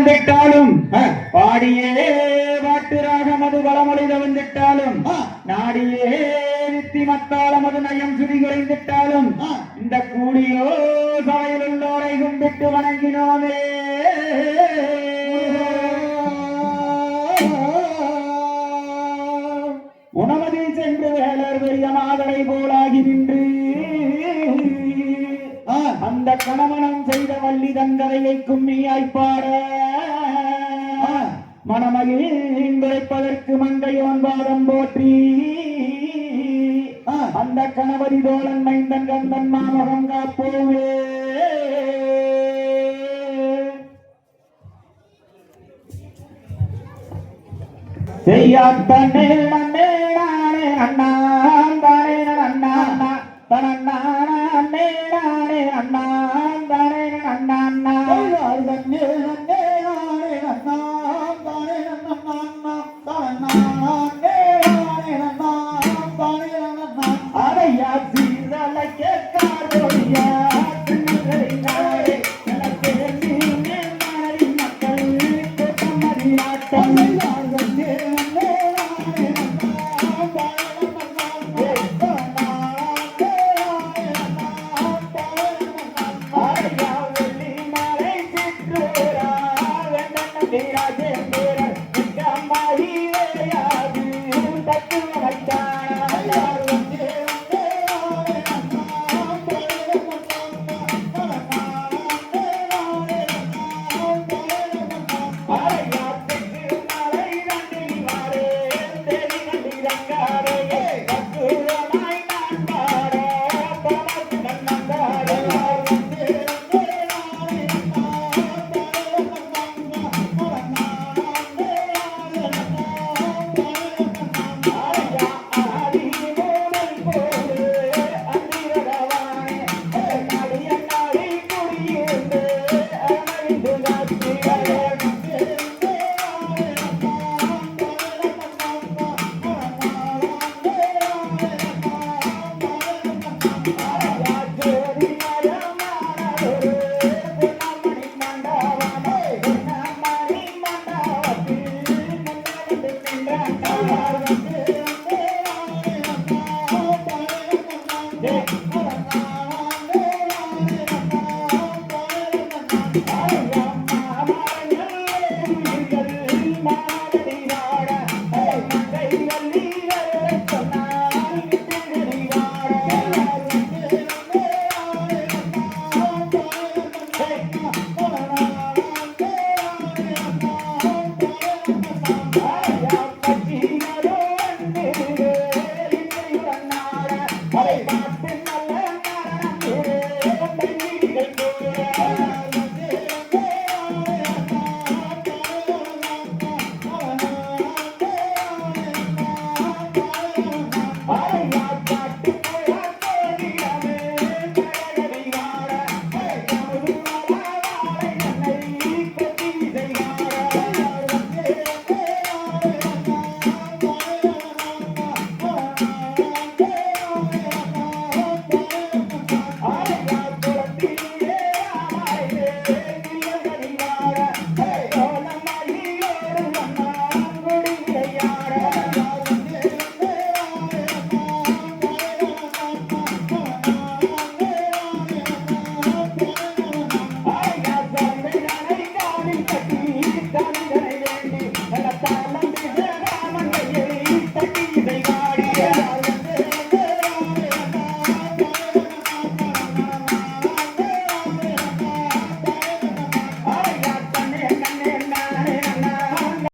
வந்துட்டாலும். பாடியே வாட்டுராக மது வளமொழித வந்துட்டாலும். நாடியே நித்தி மத்தாள மது நயம் சுதி குறைந்துட்டாலும் ஆ. இந்த கூடியோ சபையில் உள்ளோரை கும்பிட்டு வணங்கினோமே உணவதில் சென்று வேலர் பெரிய மாதரை போலாகி நின்று. அந்த கணவனம் செய்த வள்ளி பாட ஆ. மணமகிழ் விளைப்பதற்கு மங்கையோன் பாதம் போற்றி. அந்த கணவரி தோழன் மைந்தன் கந்தன் மாமகம் காப்போவே செய்யாத்தன்னே நன்னே நானே அண்ணான் தானே அண்ணா அண்ணா தனண்ணானே நானே அண்ணான்